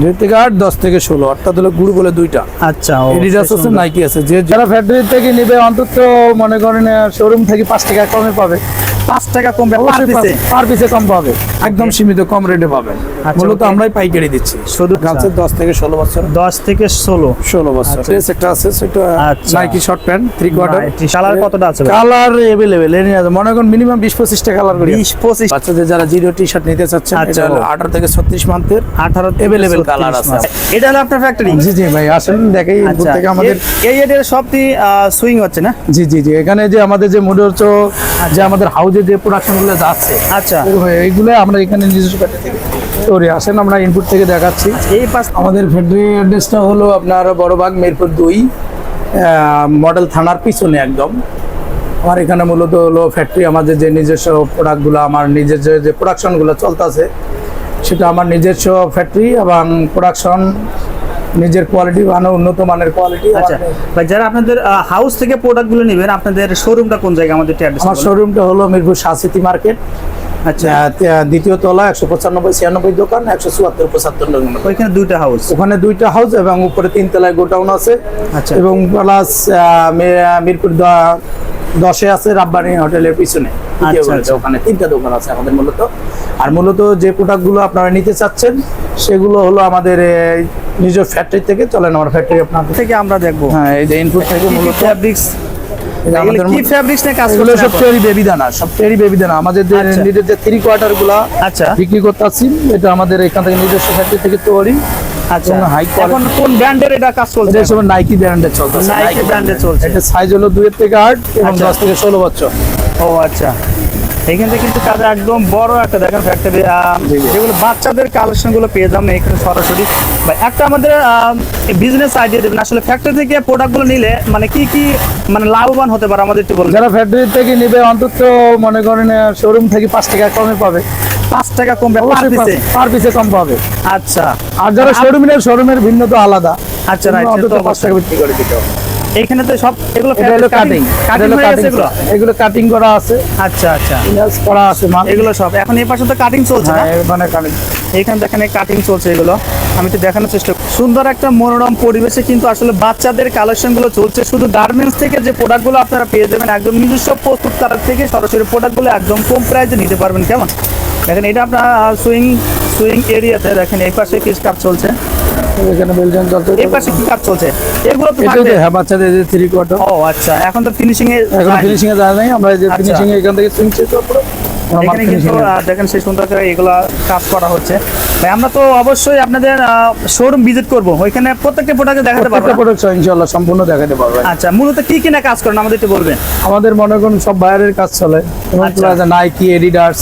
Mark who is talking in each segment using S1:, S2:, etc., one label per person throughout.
S1: দুই থেকে আট দশ থেকে ষোলো। অর্থাৎ হলো গুরু বলে দুইটা।
S2: আচ্ছা
S1: এডিডাস আছে নাইকি আছে যে যারা ফ্যাক্টরি থেকে নেবে অন্তত মনে করেন শোরুম থেকে পাঁচ টাকা কমে পাবে।
S2: পাঁচ টাকা কমবে পার পিসে
S1: কম পাবে। একদম সীমিত কম রেটে পাবে।
S2: আচ্ছা,
S1: মূলত আমরাই পাইকারি দিচ্ছি।
S2: শুধু
S1: গাছের দশ থেকে ষোলো বছর?
S2: দশ থেকে ষোলো।
S1: ষোলো বছর।
S2: আচ্ছা।
S1: ড্রেস একটা আছে সেটা
S2: আচ্ছা।
S1: Nike short pant three quarter
S2: colour কতটা আছে?
S1: কালার এভেলেবেল এনে আছে মনে করেন মিনিমাম বিশ পঁচিশটা কালার করি।
S2: বিশ পঁচিশ।
S1: বাচ্চাদের যারা জিরো টি শার্ট নিতে চাচ্ছেন
S2: আচ্ছা।
S1: আঠারো থেকে ছত্রিশ মান্থের
S2: আঠারো
S1: Available colour আছে।
S2: এটা হলো আপনার ফ্যাক্টরি
S1: জি জি ভাই আসেন দেখেই
S2: আচ্ছা।
S1: থেকে আমাদের
S2: এ- এই এদের সবটি সুইং হচ্ছে না?
S1: জি জি জি এখানে যে আমাদের যে মোটরচ যে আমাদের হাউজে যে প্রোডাকশনগুলো যাচ্ছে
S2: আচ্ছা।
S1: এইগুলো আমরা এখানে নিজস্ব থেকে তৈরি আসেন আমরা ইনপুট থেকে দেখাচ্ছি।
S2: এই পাশ
S1: আমাদের ফ্যাক্টরি অ্যাড্রেসটা হলো আপনার বড়বাগ মিরপুর দুই মডেল থানার পিছনে একদম। আমার এখানে মূলত হলো ফ্যাক্টরি আমাদের যে নিজস্ব প্রোডাক্টগুলো আমার নিজের যে- যে প্রোডাকশনগুলো চলতেছে সেটা আমার নিজস্ব ফ্যাক্টরি এবং প্রোডাকশন নিজের কোয়ালিটি মানে উন্নত মানের কোয়ালিটি
S2: আচ্ছা ভাই যারা আপনাদের হাউস থেকে প্রোডাক্টগুলো নেবেন আপনাদের শোরুমটা কোন জায়গায়? আমাদের অ্যাড্রেস
S1: আমার শোরুমটা হলো মিরপুর শাহসিটি মার্কেট
S2: আচ্ছা।
S1: দ্বিতীয় তলা একশো পঁচানব্বই ছিয়ানব্বই দোকান একশো চুয়াত্তর পঁচাত্তর
S2: ওইখানে দুইটা হাউস
S1: ওখানে দুইটা হাউস এবং উপরে তিন তলায় গোডাউন আছে।
S2: আচ্ছা।
S1: এবং প্লাস মিরপুর দ- দশে আছে রাব্বানি হোটেলের পিছনে
S2: আচ্ছা। আচ্ছা।
S1: ওখানে তিনটা দোকান আছে আমাদের মূলত। আর মূলত যে প্রোডাক্টগুলো আপনারা নিতে চাচ্ছেন সেগুলো হলো আমাদের নিজ ফ্যাক্টরি থেকে চলেন আমার ফ্যাক্টরি আপনার
S2: থেকে আমরা দেখব।
S1: হ্যাঁ এই যে ইনপুট থেকে মূলত
S2: ফ্যাব্রিক্স
S1: আমাদের
S2: আচ্ছা।
S1: নিজের যে থ্রি কোয়ার্টারগুলা
S2: আচ্ছা।
S1: বিক্রি করতে আসছি এটা আমাদের এখান থেকে নিজস্ব ফ্যাক্টরি থেকে তৈরি।
S2: আচ্ছা। এখন কোন ব্র্যান্ডের এটা কাজ চলছে?
S1: এটা সব নাইকি ব্র্যান্ডের চলতেছে
S2: নাইকি ব্র্যান্ডের চলছে।
S1: এটা সাইজ হলো দুইয়ের থেকে এবং
S2: আচ্ছা।
S1: থেকে ষোলো বছর।
S2: ও আচ্ছা। এখান থেকে কিন্তু কাজ একদম বড় একটা দেখেন ফ্যাক্টরি। যেগুলো বাচ্চাদের পেয়ে যাবেন এখানে সরাসরি। একটা আমাদের বিজনেস আইডিয়া দেবেন। আসলে ফ্যাক্টরি থেকে নিলে মানে কি কি মানে লাভবান হতে পারে আমাদের একটু
S1: যারা ফ্যাক্টরি থেকে নিবে অন্তত মনে করেন শোরুম থেকে পাঁচ টাকা কমে পাবে।
S2: টাকা কমবে পার পিসে
S1: পার পিসে কম পাবে।
S2: আচ্ছা।
S1: আর যারা শোরুমের ভিন্ন তো আলাদা।
S2: আচ্ছা, তো
S1: টাকা বিক্রি করে দিতে হবে।
S2: এখানে তো সব এগুলো
S1: কাটিং
S2: এগুলো?
S1: কাটিং করা আছে।
S2: আচ্ছা আচ্ছা।
S1: করা আছে মাল
S2: এগুলো সব। এখন এই পাশে তো কাটিং চলছে
S1: হ্যাঁ মানে কাটিং
S2: এখানে দেখেন কাটিং চলছে এগুলো। আমি একটু দেখানোর চেষ্টা করি। সুন্দর একটা মনোরম পরিবেশে কিন্তু আসলে বাচ্চাদের কালেকশনগুলো চলছে। শুধু গার্মেন্টস থেকে যে প্রোডাক্টগুলো আপনারা পেয়ে যাবেন একদম নিজস্ব প্রস্তুতকারক থেকে সরাসরি প্রোডাক্টগুলো একদম কম প্রাইসে নিতে পারবেন। কেমন? দেখেন এটা আপনার সুইং সুইং এরিয়াতে দেখেন এই পাশে কি কাজ চলছে।
S1: এখানে
S2: এই পাশে কি কাজ চলছে। এগুলো তো থাকবে।
S1: হ্যাঁ বাচ্চাদের যে থ্রি কোয়ার্টার
S2: ও আচ্ছা এখন তো ফিনিশিং এ
S1: এখন ফিনিশিং এ যায় নাই আমরা যে
S2: আচ্ছা।
S1: ফিনিশিং এ এখান থেকে সুইং শেষ করার পরে আমরা মাল
S2: এখানে কিন্তু
S1: finishing এ-
S2: আহ, দেখেন সেই সুন্দর করে এগুলো কাজ করা হচ্ছে। আমরা তো অবশ্যই আপনাদের শোরুম ভিজিট করব। ওইখানে প্রত্যেকটা প্রোডাক্ট দেখাতে পারব
S1: প্রত্যেকটা প্রোডাক্ট ইনশাআল্লাহ সম্পূর্ণ দেখাতে পারবেন
S2: আচ্ছা মূলত কি কি না কাজ করেন? আমাদের একটু বলবেন।
S1: আমাদের মনে করুন সব বাইরের কাজ চলে। এবং
S2: আচ্ছা।
S1: নাইকি এডিডাস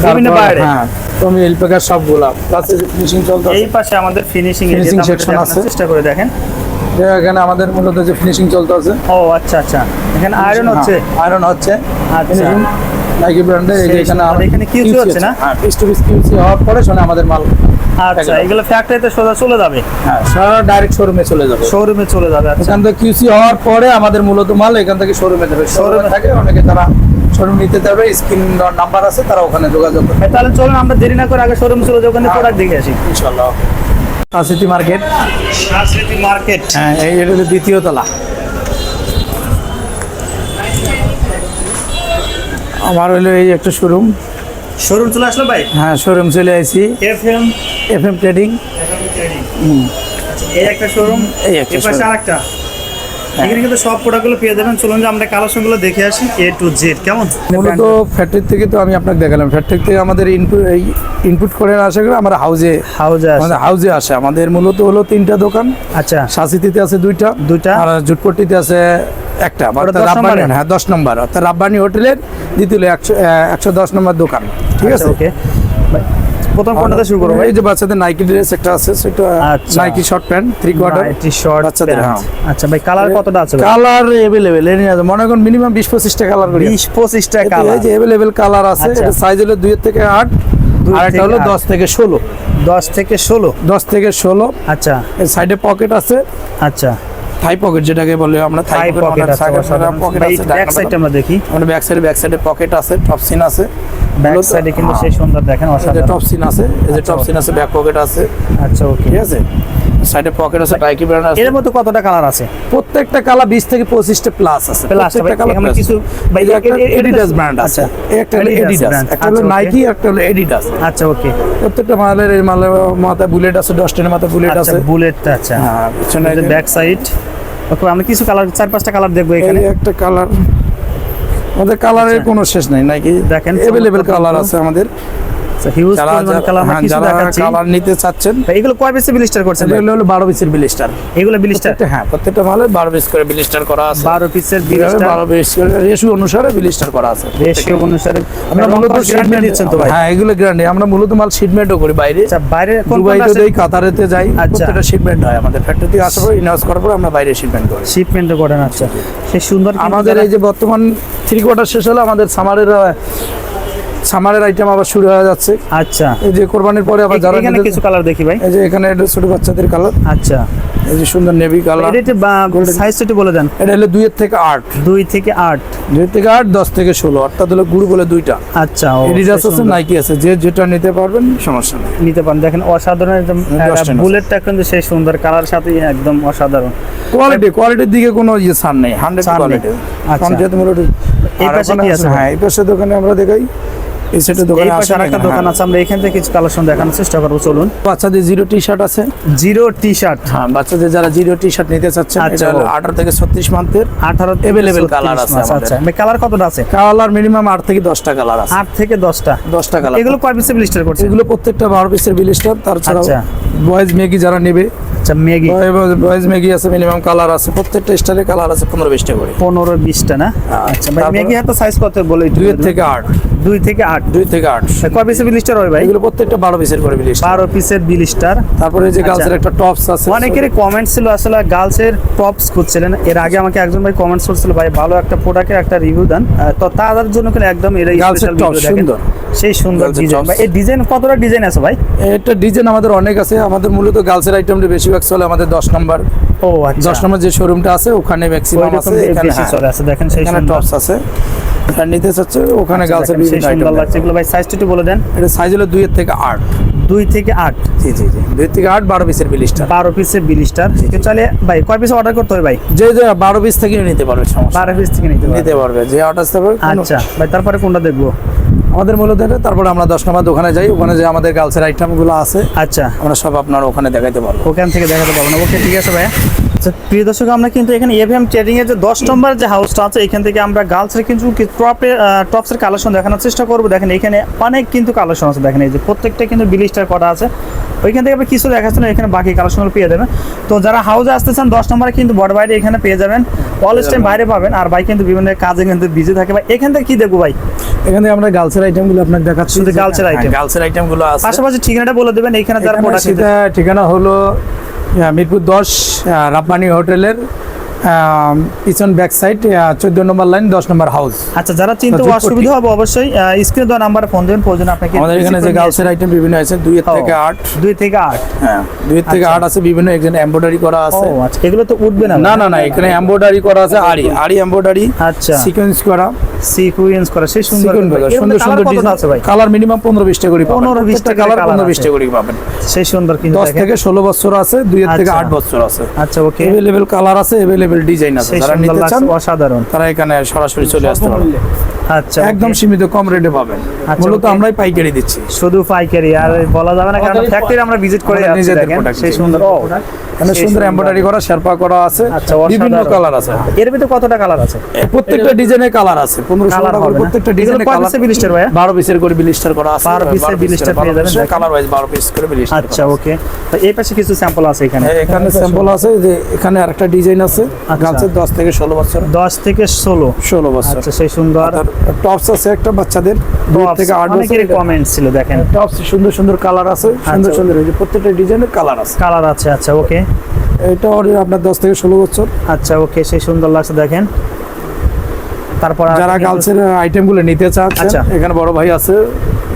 S2: বিভিন্ন বাইরে?
S1: হ্যাঁ টমি এলপেকার সবগুলা প্লাস ফিনিশিং চলতে
S2: এই পাশে আমাদের ফিনিশিং
S1: Finishing section আছে।
S2: চেষ্টা করে দেখেন
S1: এখানে আমাদের মূলত যে ফিনিশিং চলতে আছে
S2: ও আচ্ছা আচ্ছা এখানে আয়রন হচ্ছে
S1: আয়রন হচ্ছে
S2: আচ্ছা।
S1: নাইকি ব্র্যান্ডের এই যে এখানে।
S2: এখানে QC হচ্ছে না?
S1: হ্যাঁ পিস টু পিস কিউসি হওয়ার পরে শোনে আমাদের মাল
S2: আচ্ছা। এগুলো ফ্যাক্টরিতে সোজা চলে যাবে
S1: হ্যাঁ সারা ডাইরেক্ট শোরুমে চলে যাবে
S2: শোরুমে চলে যাবে আচ্ছা
S1: এখান থেকে কিউসি হওয়ার পরে আমাদের মূলত মাল এখান থেকে শোরুমে যাবে শোরুমে থাকে অনেকে তারা শোরুম নিতে পারবে স্ক্রিন নাম্বার আছে তারা ওখানে যোগাযোগ করবে।
S2: তাহলে চলুন আমরা দেরি না করে আগে শোরুম চলে যাই ওখানে। প্রোডাক্ট দেখে আসি।
S1: ইনশাআল্লাহ সিটি মার্কেট।
S2: সাংস্কৃতিক মার্কেট।
S1: হ্যাঁ এই হলো দ্বিতীয় তলা। আমার হলো এই একটা শোরুম
S2: শোরুম চলে আসলো ভাই?
S1: হ্যাঁ শোরুম চলে আসি
S2: F M
S1: F M trading
S2: এই একটা শোরুম
S1: এই একটা
S2: এই পাশে
S1: showroom।
S2: আরেকটা এখানে কিন্তু সব প্রোডাক্টগুলো পেয়ে যাবেন। চলুন যে আমরা কালেকশনগুলো দেখে আসি এ টু জেড কেমন?
S1: মূলত ফ্যাক্টরি থেকে তো আমি আপনাকে দেখালাম। ফ্যাক্টরি থেকে আমাদের ইনপুট ইনপুট করে আসে করে আমরা হাউজে
S2: হাউজে আছে
S1: হাউজে আসে। আমাদের মূলত হলো তিনটা দোকান।
S2: আচ্ছা।
S1: সাসিতিতে আছে দুইটা।
S2: দুইটা।
S1: আর জুটপট্টিতে আছে একটা। রাব্বানি হ্যাঁ দশ নম্বর। অর্থাৎ রাব্বানি হোটেলের দ্বিতীয় একশো একশো দশ নম্বর দোকান। ঠিক আছে?
S2: ওকে প্রথম কোনটাতে শুরু করব ভাই।
S1: এই যে বাচ্চাদের নাইকি ড্রেস একটা আছে সেটা। Nike short pant three quarter
S2: T shirt
S1: বাচ্চাদের, হ্যাঁ।
S2: আচ্ছা ভাই কালার কতটা আছে
S1: কালার এভেলেবেল এনে আছে মনে করেন মিনিমাম বিশ পঁচিশটা কালার করি।
S2: বিশ পঁচিশটা কালার
S1: এই যে এভেলেবেল কালার আছে। এটা সাইজ হলো দুই থেকে আট
S2: দুই
S1: আর একটা হলো
S2: আট।
S1: দশ থেকে ষোলো।
S2: দশ থেকে ষোলো।
S1: দশ থেকে ষোলো।
S2: আচ্ছা।
S1: সাইডে পকেট আছে।
S2: আচ্ছা।
S1: থাই পকেট যেটাকে বলে আমরা থাই
S2: পকেট আছে
S1: পকেট
S2: ব্যাক সাইডে আমরা দেখি।
S1: আমরা ব্যাক সাইডে ব্যাক সাইডে পকেট আছে টপ সিন আছে।
S2: ব্যাক সাইডে কিন্তু। সেই সুন্দর দেখেন অসাধারণ।
S1: টপ সিন আছে এই যে
S2: আচ্ছা,
S1: টপ সিন আছে ব্যাক পকেট আছে।
S2: আচ্ছা ওকে।
S1: ঠিক আছে? সাইডে পকেট আছে বাইকি ব্র্যান্ড আছে।
S2: এর মধ্যে কতটা কালার আছে?
S1: প্রত্যেকটা কালার 20 থেকে 25টা প্লাস আছে।
S2: ভাই, এখানে কিছু ভাই,
S1: এডিডাস ব্র্যান্ড আছে।
S2: আচ্ছা,
S1: একটা হলো এডিডাস একটা হলো
S2: আচ্ছা,
S1: নাইকি একটা হলো এডিডাস
S2: আচ্ছা ওকে।
S1: প্রত্যেকটা মালের এই মালের মাথায় বুলেট আছে ডস্টের মাথায় বুলেট
S2: আচ্ছা
S1: আছে।
S2: বুলেটটা আচ্ছা।
S1: হ্যাঁ পিছনে
S2: ব্যাক সাইড ওকে আমরা কিছু কালার চার পাঁচটা কালার দেখব এখানে।
S1: একটা কালার আমাদের কালারের কোনো শেষ নাই নাকি?
S2: আচ্ছা। দেখেন,
S1: অ্যাভেলেবেল কালার আছে আমাদের।
S2: হিউজ
S1: যারা
S2: পরিমাণ কালার আমরা
S1: হ্যাঁ,
S2: কিছু দেখাচ্ছি।
S1: কালার নিতে চাচ্ছেন।
S2: এগুলো কয় পিসে বিলিস্টার করছেন
S1: এগুলো হলো বারো পিসের বিলিস্টার
S2: এগুলো বিলিস্টার
S1: হ্যাঁ প্রত্যেকটা মালে বারো পিস করে বিলিস্টার করা আছে।
S2: পিসের
S1: পিস অনুসারে বিলিস্টার করা আছে।
S2: রেশিও অনুসারে।
S1: আমরা মূলত
S2: কস দিচ্ছেন তো ভাই?
S1: হ্যাঁ এগুলো গ্যারান্টি আমরা মূলত মাল শিপমেন্টও করি বাইরে।
S2: আচ্ছা বাইরে
S1: দুবাইতে দেই কাতারেতে যাই।
S2: আচ্ছা।
S1: প্রত্যেকটা শিপমেন্ট হয় আমাদের ফ্যাক্টরি থেকে আসার পর ইনহাউস করার পর আমরা বাইরে শিপমেন্ট করি।
S2: শিপমেন্ট করেন আচ্ছা। সেই সুন্দর
S1: আমাদের এই যে বর্তমান থ্রি কোয়ার্টার শেষ হলো আমাদের সামারের সামারের আইটেম আবার শুরু হয়ে যাচ্ছে।
S2: আচ্ছা।
S1: এই যে কোরবানির পরে আবার যারা
S2: এখানে কিছু কালার দেখি ভাই।
S1: এই যে এখানে এটা ছোট বাচ্চাদের কালার
S2: আচ্ছা।
S1: এই যে সুন্দর নেভি কালার
S2: এটা সাইজটা একটু বলে দেন।
S1: এটা হলো দুইয়ের থেকে আট।
S2: দুই থেকে আট।
S1: দুই থেকে আট দশ থেকে ষোলো। অর্থাৎ হলো গুরু বলে দুইটা।
S2: আচ্ছা
S1: এডিডাস আছে নাইকি আছে। যে যেটা নিতে পারবেন সমস্যা নেই।
S2: নিতে পারেন। দেখেন অসাধারণ একদম বুলেটটা কিন্তু সেই সুন্দর কালার সাথে একদম অসাধারণ।
S1: কোয়ালিটি কোয়ালিটির দিকে কোনো ইয়ে ছাড় নেই। হান্ড্রেড
S2: ছাড় নেই।
S1: কোয়ালিটি
S2: আচ্ছা। এই পাশে কি?
S1: আছে? হ্যাঁ এই পাশে দোকানে আমরা দেখাই। এই সেটের দোকানে
S2: পাশে আরেকটা দোকান
S1: হ্যাঁ।
S2: আছে আমরা এখান থেকে কিছু কালেকশন দেখানোর চেষ্টা করব চলুন।
S1: বাচ্চাদের জিরো টি শার্ট আছে?
S2: জিরো টি শার্ট
S1: হ্যাঁ বাচ্চাদের যারা জিরো টি শার্ট নিতে চাচ্ছেন
S2: আচ্ছা,
S1: এটা হলো
S2: ও।
S1: আঠারো থেকে ছত্রিশ মান্থের
S2: আঠারো
S1: Available colour আছে
S2: আচ্ছা কালার কতটা আছে?
S1: কালার মিনিমাম আট থেকে দশটা কালার আছে।
S2: আট থেকে দশটা।
S1: দশটা কালার
S2: এগুলো কয় পিসে ব্লিস্টার করছে
S1: এগুলো প্রত্যেকটা বারো পিসের বিলিস্টার তাছাড়াও
S2: আচ্ছা।
S1: বয়েজ মেগি যারা নেবে
S2: আচ্ছা ম্যাগি
S1: বয়েজ মেগি আছে মিনিমাম কালার আছে প্রত্যেকটা স্টাইলে কালার আছে পনেরো বিশটা করে।
S2: পনেরো বিশটা না? আচ্ছা ভাই ম্যাগি হাতে সাইজ কত বলে
S1: দুইয়ের থেকে আট।
S2: দুই থেকে আট।
S1: দুই থেকে আট।
S2: কয় পিসে ব্লিস্টার হয় ভাই?
S1: এগুলো প্রত্যেকটা বারো পিসের করে বিলিস্টার
S2: বারো পিসের বিলিস্টার
S1: তারপরে যে
S2: আচ্ছা।
S1: গাছের একটা টপস আছে।
S2: অনেকেরই কমেন্টস ছিল আসলে গার্লসের টপস খুঁজছিলেন। এর আগে আমাকে একজন ভাই কমেন্টস করছিল ভাই ভালো একটা প্রোডাক্টের একটা রিভিউ দেন। তো তাদের জন্য কিন্তু একদম এর ভিডিও দেখেন।
S1: সুন্দর।
S2: সেই সুন্দর ডিজাইন ভাই এই ডিজাইন কতটা ডিজাইন আছে ভাই?
S1: এটা ডিজাইন আমাদের অনেক আছে। আমাদের মূলত গার্লসের আইটেমটা বেশিরভাগ চলে আমাদের দশ নম্বর
S2: ও আচ্ছা।
S1: দশ নম্বর যে শোরুমটা আছে ওখানে ম্যাক্সিমাম আছে এখানে হ্যাঁ,
S2: চলে আছে দেখেন সেই
S1: টপস আছে। নিতে চাচ্ছে ওখানে
S2: আচ্ছা,
S1: গার্লসের বিভিন্ন
S2: সুন্দর লাগছে। এগুলো ভাই সাইজটা একটু বলে দেন।
S1: এটা সাইজ হলো দুইয়ের থেকে আট।
S2: দুই থেকে আট।
S1: জি জি জি। দুই থেকে আট বারো পিসের বিলিশটা।
S2: বারো পিসের বিলিস্টার চাইলে ভাই কয় পিস অর্ডার করতে হবে ভাই?
S1: যে যে বারো পিস থেকে নিতে পারবে সমস্যা
S2: বারো পিস থেকে নিতে
S1: নিতে পারবে। যে অর্ডার পারবে
S2: আচ্ছা ভাই তারপরে কোনটা দেখব?
S1: আমাদের মূলত তারপরে আমরা দশ নম্বর দোকানে যাই। ওখানে যে আমাদের গার্লসের আইটেমগুলো আছে
S2: আচ্ছা।
S1: আমরা সব আপনার ওখানে দেখাইতে পারব।
S2: ওখান থেকে দেখাতে পারব না। ওকে ঠিক আছে ভাইয়া। প্রিয় দর্শক আমরা কিন্তু এখানে এভিএম ট্রেডিং এর যে দশ নম্বর যে হাউসটা আছে এখান থেকে আমরা গার্লসের কিন্তু টপের টপসের কালেকশন দেখানোর চেষ্টা করব। দেখেন এখানে অনেক কিন্তু কালেকশন আছে। দেখেন এই যে প্রত্যেকটা কিন্তু বিলিস্টার করা আছে। ওইখান থেকে আপনি কিছু দেখাচ্ছেন এখানে বাকি কালেকশনগুলো পেয়ে যাবেন। তো যারা হাউসে আসতেছেন দশ নম্বরে কিন্তু বড় বাইরে এখানে পেয়ে যাবেন। অলস টাইম বাইরে পাবেন। আর ভাই কিন্তু বিভিন্ন কাজে কিন্তু বিজি থাকে। ভাই এখান থেকে কি দেখব ভাই?
S1: এখান থেকে আমরা গার্লসের আইটেমগুলো আপনাকে দেখাচ্ছি।
S2: এর item?
S1: গার্লসের আইটেমগুলো আছে।
S2: পাশাপাশি ঠিকানাটা বলে দেবেন। এখানে যারা প্রোডাক্ট
S1: ঠিকানা হলো মিরপুর দশ রাব্বানি হোটেলের পিছন ব্যাক সাইড চোদ্দ নম্বর লাইন দশ নম্বর হাউস
S2: আচ্ছা যারা চিনতে অসুবিধা হবে অবশ্যই স্ক্রিনে দেওয়া নাম্বারে ফোন দেবেন প্রয়োজন আপনাকে
S1: আমাদের এখানে যে গার্লসের আইটেম বিভিন্ন আছে দুই থেকে আট।
S2: দুই থেকে আট।
S1: হ্যাঁ দুই থেকে
S2: আচ্ছা।
S1: আট আছে বিভিন্ন এখানে এমব্রয়ডারি করা
S2: ও
S1: আছে
S2: আচ্ছা এগুলো তো উঠবে না
S1: না না না এখানে এমব্রয়ডারি করা আছে আড়ি আড়ি এমব্রয়ডারি
S2: আচ্ছা।
S1: সিকোয়েন্স করা।
S2: সিকুয়েন্স করা সেই সুন্দর
S1: সুন্দর সুন্দর
S2: ডিজাইন আছে ভাই?
S1: কালার মিনিমাম পনেরো বিশটা করে পাবেন।
S2: 15 20 টা
S1: কালার
S2: colour
S1: পনেরো
S2: আছে।
S1: করে পাবেন।
S2: সেই সুন্দর কিন্তু
S1: থেকে বছর আছে দুই থেকে
S2: আচ্ছা।
S1: বছর আছে।
S2: আচ্ছা ওকে
S1: কালার আছে ডিজাইন আছে। যারা নিতে চান
S2: অসাধারণ।
S1: তারা এখানে সরাসরি চলে আসতে
S2: আচ্ছা
S1: একদম সীমিত কম রেটে পাবেন। মূলত
S2: okay।
S1: আমরাই পাইকারি দিচ্ছি।
S2: শুধু পাইকারি আর বলা যাবে না কারণ ফ্যাক্টরি আমরা ভিজিট করে
S1: নিজেদের
S2: দেখেন। সেই সুন্দর সেই
S1: সুন্দর এমব্রয়ডারি করা শেরপা করা আছে
S2: আচ্ছা
S1: বিভিন্ন কালার আছে।
S2: এর ভিতরে কতটা কালার আছে?
S1: প্রত্যেকটা ডিজাইনের কালার আছে পনেরো ষোলো
S2: কালার
S1: টাকা করে প্রত্যেকটা
S2: এগুলো
S1: ডিজাইনের কালার
S2: পিসের blister ভাইয়া?
S1: বারো পিসের করে বিলিস্টার করা আছে
S2: 12 পিসের blister পেয়ে যাবেন,
S1: কালার ওয়াইজ বারো পিস করে বিলিস্টার
S2: আচ্ছা ওকে তো এই পাশে কিছু স্যাম্পল আছে এখানে?
S1: এখানে স্যাম্পল আছে যে এখানে আরেকটা ডিজাইন আছে
S2: আচ্ছা।
S1: গাছের দশ থেকে ষোলো বছর
S2: দশ থেকে ষোলো।
S1: ষোলো বছর।
S2: আচ্ছা সেই সুন্দর।
S1: টপস আছে একটা বাচ্চাদের থেকে আট
S2: বছরের কমেন্ট ছিল দেখেন।
S1: টপস সুন্দর সুন্দর কালার আছে সুন্দর
S2: আচ্ছা।
S1: সুন্দর এই যে প্রত্যেকটা ডিজাইনের কালার আছে।
S2: কালার আছে আচ্ছা ওকে
S1: এটা ওর আপনার দশ থেকে ষোলো বছর।
S2: আচ্ছা ওকে সেই সুন্দর লাগছে দেখেন। তারপর
S1: যারা গার্লসের আইটেমগুলো নিতে চান
S2: আচ্ছা।
S1: এখানে বড় ভাই আছে।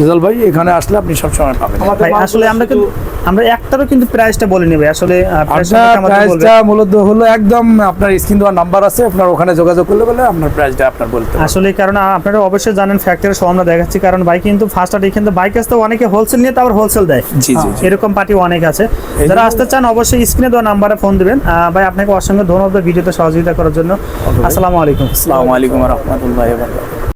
S1: রেজাল ভাই এখানে আসলে আপনি সবসময় পাবেন।
S2: ভাই আসলে আমরা কিন্তু আমরা একটারও কিন্তু প্রাইসটা বলিনি ভাই আসলে।
S1: প্রাইসটা মূলত হলো একদম আপনার স্ক্রিন দেওয়ার নাম্বার আছে আপনার ওখানে যোগাযোগ করলে বলে আপনার প্রাইসটা আপনার বলতে
S2: আসলে কারণ আপনারা অবশ্যই জানেন ফ্যাক্টরি সহ আমরা দেখাচ্ছি কারণ ভাই কিন্তু ফার্স্ট আর্ট কিন্তু বাইক আসতে অনেকে হোলসেল নিয়ে তারপর হোলসেল দেয়।
S1: জি জি জি।
S2: এরকম পার্টি অনেক আছে। যারা আসতে চান অবশ্যই স্ক্রিনে দেওয়া নাম্বারে ফোন দিবেন। ভাই আপনাকে অসংখ্য ধন্যবাদ ভিডিওতে সহযোগিতা করার জন্য। আসসালামু আলাইকুম।
S1: আসসালামু আলাইকুম রহমতুল্লাহ